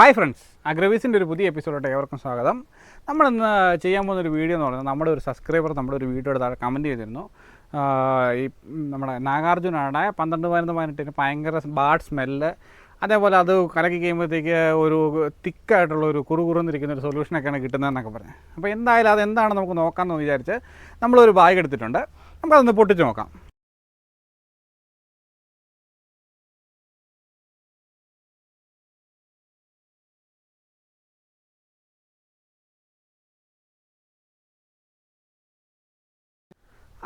Hi friends അഗ്രവീസിന്റെ ഒരു പുതിയ എപ്പിസോഡോട്ട് ഏവർക്കും സ്വാഗതം. നമ്മളിന്ന് ചെയ്യാൻ പോകുന്ന ഒരു വീഡിയോ എന്ന് പറഞ്ഞാൽ നമ്മുടെ ഒരു സബ്സ്ക്രൈബർ നമ്മുടെ ഒരു വീഡിയോയുടെ താഴെ കമന്റ് ചെയ്തിരുന്നു. ഈ നമ്മുടെ നാഗാർജുനാണ്. പന്ത്രണ്ട് പതിനൊന്ന് പതിനെട്ടിന് ഭയങ്കര ബാഡ് സ്മെല്ല്. അതേപോലെ അത് കലക്കി കഴിയുമ്പോഴത്തേക്ക് ഒരു തിക്കായിട്ടുള്ള ഒരു കുറുകുറുന്നിരിക്കുന്ന ഒരു സൊല്യൂഷനൊക്കെയാണ് കിട്ടുന്നതെന്നൊക്കെ പറഞ്ഞത് അപ്പോൾ എന്തായാലും അത് എന്താണെന്ന് നമുക്ക് നോക്കാമെന്ന് വിചാരിച്ച് നമ്മളൊരു ബാഗ് എടുത്തിട്ടുണ്ട്. നമുക്കതൊന്ന് പൊട്ടിച്ച് നോക്കാം.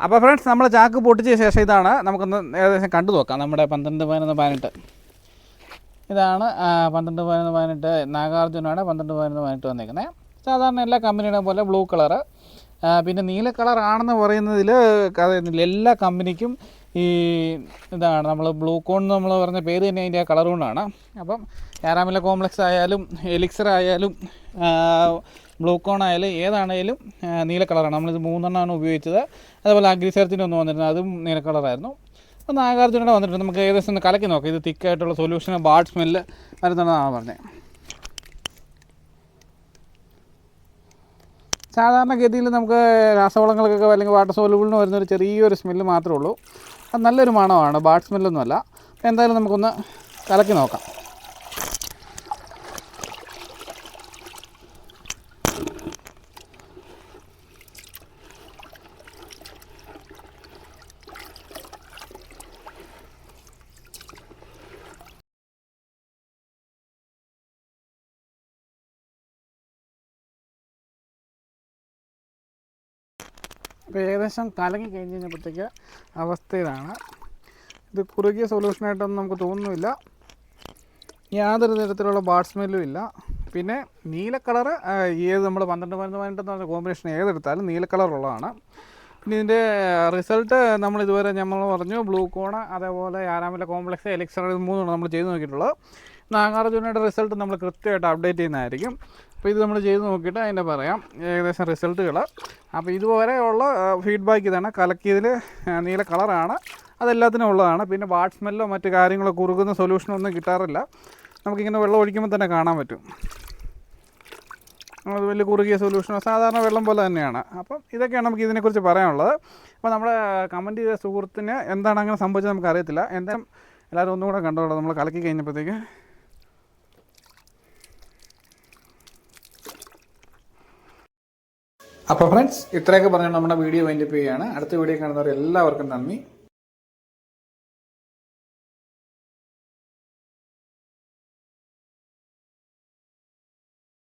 അപ്പോൾ ഫ്രണ്ട്സ് നമ്മൾ ചാക്ക് പൊട്ടിച്ച ശേഷം ഇതാണ് നമുക്കൊന്ന് ഏകദേശം കണ്ടു നോക്കാം. നമ്മുടെ പന്ത്രണ്ട് പതിനൊന്ന് പതിനെട്ട്. ഇതാണ് പന്ത്രണ്ട് പതിനൊന്ന് പതിനെട്ട് നാഗാർജുനാണ് പന്ത്രണ്ട് പതിനൊന്ന് പതിനെട്ട് വന്നേക്കുന്നത് സാധാരണ എല്ലാ കമ്പനിയുടെ പോലെ ബ്ലൂ കളറ്. പിന്നെ നീല കളർ ആണെന്ന് പറയുന്നതിൽ എല്ലാ കമ്പനിക്കും ഈ ഇതാണ് നമ്മൾ ബ്ലൂ കോൺ നമ്മൾ പറഞ്ഞ പേര് തന്നെ അതിന്റെ ആ കളർ കൊണ്ടാണ്. അപ്പം ആരാമില കോംപ്ലക്സ് ആയാലും എലിക്സർ ആയാലും ബ്ലൂ കോൺ ആയാലും ഏതാണേലും നീല കളറാണ്. നമ്മളിത് മൂന്നെണ്ണമാണ് ഉപയോഗിച്ചത്. അതുപോലെ അഗ്രിസെർച്ചിന്റെ ഒന്ന് വന്നിരുന്നത് അതും നീല കളറായിരുന്നു. അപ്പോൾ നാഗാർജുനയുടെ വന്നിട്ടുണ്ട്. നമുക്ക് ഏകദേശം ഒന്ന് കലക്കി നോക്കാം. ഇത് തിക്കായിട്ടുള്ള സൊല്യൂഷൻ ബാഡ് സ്മെല്ല് വരുന്നതാണ് പറഞ്ഞത്. സാധാരണഗതിയിൽ നമുക്ക് രാസവളങ്ങൾക്കൊക്കെ അല്ലെങ്കിൽ വാട്ടർ സോലുബിളിന് വരുന്നൊരു ചെറിയൊരു സ്മെല്ല് മാത്രമേ ഉള്ളൂ. അത് നല്ലൊരു മണമാണ്. ബാഡ് സ്മെല്ലൊന്നുമല്ല എന്തായാലും നമുക്കൊന്ന് കലക്കി നോക്കാം. അപ്പോൾ ഏകദേശം കലങ്ങി കഴിഞ്ഞ് കഴിഞ്ഞപ്പോഴത്തേക്ക് അവസ്ഥ ഇതാണ്. ഇത് കുറുകിയ സൊല്യൂഷനായിട്ടൊന്നും നമുക്ക് തോന്നുന്നില്ല. യാതൊരു തരത്തിലുള്ള ബാഡ് സ്മെല്ലും ഇല്ല. പിന്നെ നീല കളർ ഏത് നമ്മൾ പന്ത്രണ്ട് പതിനൊന്ന് പതിനെട്ടെന്ന് പറഞ്ഞ കോമ്പിനേഷൻ ഏതെടുത്താലും നീല കളറുള്ളതാണ് പിന്നെ ഇതിന്റെ റിസൾട്ട് നമ്മൾ ഇതുവരെ നമ്മൾ പറഞ്ഞു ബ്ലൂ കോണ് അതേപോലെ ആരാമിലെ കോംപ്ലക്സ് എലിക്സർ ഇത് മൂന്നാണ് നമ്മൾ ചെയ്ത് നോക്കിയിട്ടുള്ളത്. നാഗാർജുനയുടെ റിസൾട്ട് നമ്മൾ കൃത്യമായിട്ട് അപ്ഡേറ്റ് ചെയ്യുന്നതായിരിക്കും. അപ്പോൾ ഇത് നമ്മൾ ചെയ്ത് നോക്കിയിട്ട് അതിന്റെ പറയാം. ഏകദേശം റിസൾട്ടുകൾ. അപ്പോൾ ഇതുവരെയുള്ള ഫീഡ്ബാക്ക് ഇതാണ്. കലക്കിയതിൽ നീല കളറാണ്. അതെല്ലാത്തിനും ഉള്ളതാണ്. പിന്നെ വാട്ട് സ്മെല്ലോ മറ്റു കാര്യങ്ങളോ കുറുകുന്ന സൊല്യൂഷനോ ഒന്നും കിട്ടാറില്ല. നമുക്കിങ്ങനെ വെള്ളം ഒഴിക്കുമ്പോൾ തന്നെ കാണാൻ പറ്റും. അത് വലിയ കുറുകിയ സൊല്യൂഷനോ സാധാരണ വെള്ളം പോലെ തന്നെയാണ്. അപ്പം ഇതൊക്കെയാണ് നമുക്ക് ഇതിനെക്കുറിച്ച് പറയാനുള്ളത്. അപ്പോൾ നമ്മുടെ കമന്റ് ചെയ്ത സുഹൃത്തിന് എന്താണ് അങ്ങനെ സംഭവിച്ചത് നമുക്ക് അറിയത്തില്ല. എന്തായാലും എല്ലാവരും ഒന്നും കൂടെ കണ്ടോളൂ. നമ്മൾ കലക്കി കഴിഞ്ഞപ്പോഴത്തേക്ക് അപ്പോൾ ഫ്രണ്ട്സ് ഇത്രയൊക്കെ പറഞ്ഞാൽ നമ്മുടെ വീഡിയോ വൈൻഡപ്പ് ചെയ്യുകയാണ്. അടുത്ത വീഡിയോ കാണുന്നവർ എല്ലാവർക്കും നന്ദി.